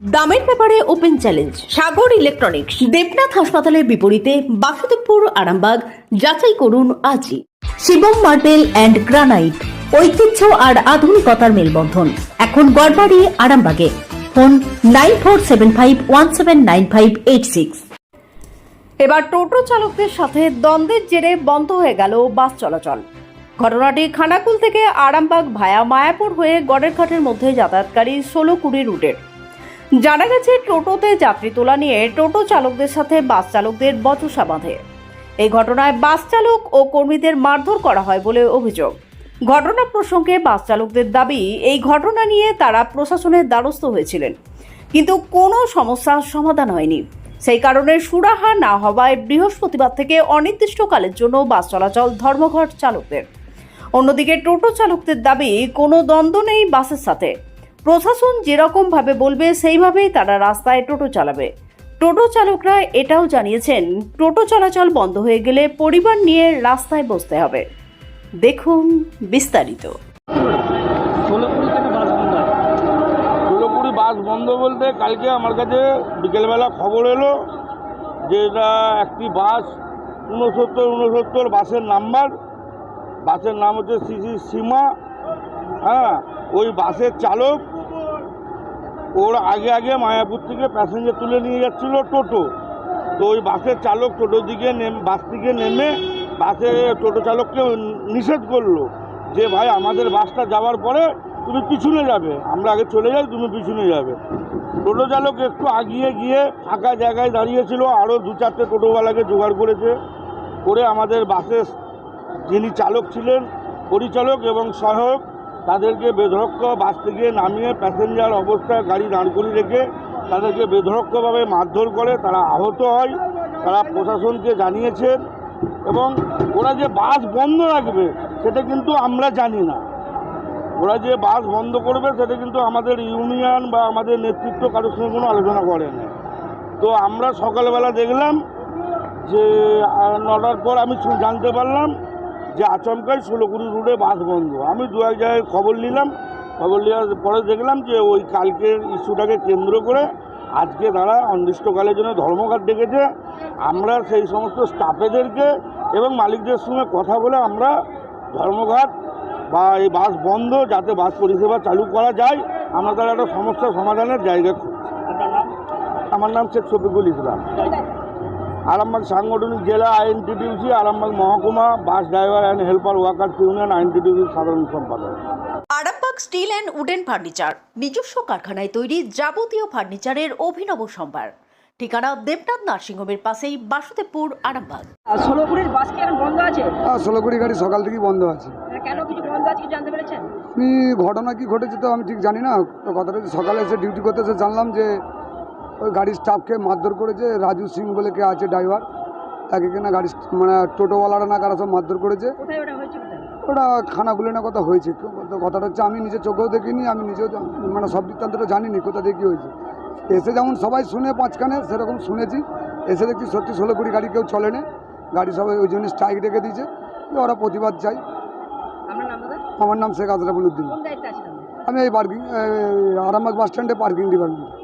দামের ব্যাপারে open challenge, Sagar electronics, Debnath হাসপাতালের বিপরীতে বাসুদেবপুর, আরামবাগ, যাচাই করুন আজই। শিবম মার্বেল অ্যান্ড গ্রানাইট, ঐতিহ্য আর আধুনিকতার মেলবন্ধন। এখন গড়বাড়ি, আরামবাগে। Phone nine four seven five one seven nine five eight six. এবার টোটো চালকদের সাথে দ্বন্দ্বের জেরে বন্ধ হয়ে গেল বাস চলাচল। ঘটনাটি খানাকুল থেকে আরামবাগ ভায়া মায়াপুর হয়ে গড়েরঘাটের মধ্যে যাতায়াতকারী ষোলো কুড়ি রুটের। জানা গেছে, টোটোতে যাত্রী তোলা নিয়ে টোটো চালকদের সাথে বাস চালকদের বচসা বাঁধে। এই ঘটনায় বাস চালক ও কর্মীদের মারধর করা হয় বলে অভিযোগ। ঘটনা প্রসঙ্গে বাস চালকদের দাবি, এই ঘটনা নিয়ে তারা প্রশাসনের দ্বারস্থ হয়েছিলেন। কিন্তু কোনো সমস্যার সমাধান হয়নি। সেই কারণে সুরাহা না হওয়ায় বৃহস্পতিবার থেকে অনির্দিষ্টকালের জন্য বাস চলাচল ধর্মঘট চালকদের। অন্যদিকে টোটো চালকদের দাবি, কোনো দ্বন্দ্ব নেই বাসের সাথে। প্রশাসন যেরকম ভাবে বলবে, সেইভাবেই তারা রাস্তায় টোটো চালাবে। টোটো চালকরা এটাও জানিয়েছেন, টোটো চলাচল বন্ধ হয়ে গেলে পরিবার নিয়ে রাস্তায় বসতে হবে। দেখুন বিস্তারিত। বাস বন্ধ। বলতে কালকে আমার কাছে বিকেলবেলা খবর এলো যে এটা একটি বাস উনসত্তর উনসত্তর বাসের নাম্বার। বাসের নাম হচ্ছে সিসি সীমা। হ্যাঁ ওই বাসের চালক ওর আগে আগে মায়াপুর থেকে প্যাসেঞ্জার তুলে নিয়ে যাচ্ছিল টোটো। তো ওই বাসের চালক টোটোর দিকে নেম বাস থেকে নেমে বাসে টোটো চালককে নিষেধ করল যে, ভাই, আমাদের বাসটা যাওয়ার পরে তুমি পিছনে যাবে। আমরা আগে চলে যাই, তুমি পিছনে যাবে। টোটো চালক একটু আগিয়ে গিয়ে ফাঁকা জায়গায় দাঁড়িয়েছিল আরও দু চারটে টোটোওয়ালাকে জোগাড় করেছে। করে আমাদের বাসের যিনি চালক ছিলেন, পরিচালক এবং সহায়ক তাদেরকে বেধড়ক্ক বাস থেকে নামিয়ে প্যাসেঞ্জার অবস্থায় গাড়ি দাঁড় করিয়ে রেখে তাদেরকে বেধড়ক্কভাবে মারধর করে তারা আহত হয়, তারা প্রশাসনকে জানিয়েছেন এবং ওরা যে বাস বন্ধ রাখবে সেটা কিন্তু আমরা জানি না। ওরা যে বাস বন্ধ করবে সেটা কিন্তু আমাদের ইউনিয়ন বা আমাদের নেতৃত্ব কারোর সঙ্গে কোনো আলোচনা করে না। তো আমরা সকালবেলা দেখলাম যে নটার পর আমি জানতে পারলাম যে আচমকাই ষোলোকুড়ি রুটে বাস বন্ধ। আমি দু এক জায়গায় খবর নিলাম খবর নেওয়ার পরে দেখলাম যে ওই কালকের ইস্যুটাকে কেন্দ্র করে আজকে তারা অনির্দিষ্টকালের জন্য ধর্মঘাট ডেকেছে। আমরা সেই সমস্ত স্টাফেদেরকে এবং মালিকদের সঙ্গে কথা বলে আমরা ধর্মঘাট বা এই বাস বন্ধ যাতে বাস পরিষেবা চালু করা যায় আমরা তারা একটা সমস্যা সমাধানের জায়গা খুঁজছি। আমার নাম শেখ শফিকুল ইসলাম। আরামবাগ সাংগঠনিক জেলা আইএনটিটিউসি আরামবাগ মহকুমা bus driver and helper workers union আইএনটিটিউসির সাধারণ সম্পাদক। Arambagh steel and wooden furniture নিজস্ব কারখানায় তৈরি যাবতীয় ফার্নিচারের অভিনব সম্ভার। ঠিকানা দেবনাথ নার্সিংহোমের পাশেই বাসুদেবপুর আরামবাগ। আর ষোলো কুড়ির বাস কি এখন বন্ধ আছে? হ্যাঁ ষোলোকুড়ি গাড়ি সকাল থেকেই বন্ধ আছে। কেন কিছু বন্ধ আছে কি জানতে পেরেছেন? আমি ঘটনা কি ঘটেছে তো আমি ঠিক জানি না। তো কথাটা সকালে এসে ডিউটি করতে এসে জানলাম যে ওই গাড়ির স্টাফকে মারধর করেছে রাজু সিং বলে কে আছে ড্রাইভার তাকে কিনা গাড়ি মানে টোটোওয়ালারা না কারা সব মারধর করেছে। ওটা খানাগুলো না কথা হয়েছে কথাটা হচ্ছে আমি নিজে চোখেও দেখিনি আমি নিজেও মানে সব বৃত্তান্তটা জানিনি কোথা দিয়ে কী হয়েছে। এসে যেমন সবাই শুনে পাঁচখানে সেরকম শুনেছি। এসে দেখছি সত্যি ষোলো কুড়ি গাড়ি কেউ চলে না গাড়ি সবাই ওই জন্য স্ট্রাইক রেখে দিয়েছে ওরা প্রতিবাদ চাই আমার নাম শেখ আজরাফুল উদ্দিন। আমি এই পার্কিং আরামবাগ বাস স্ট্যান্ডে parking department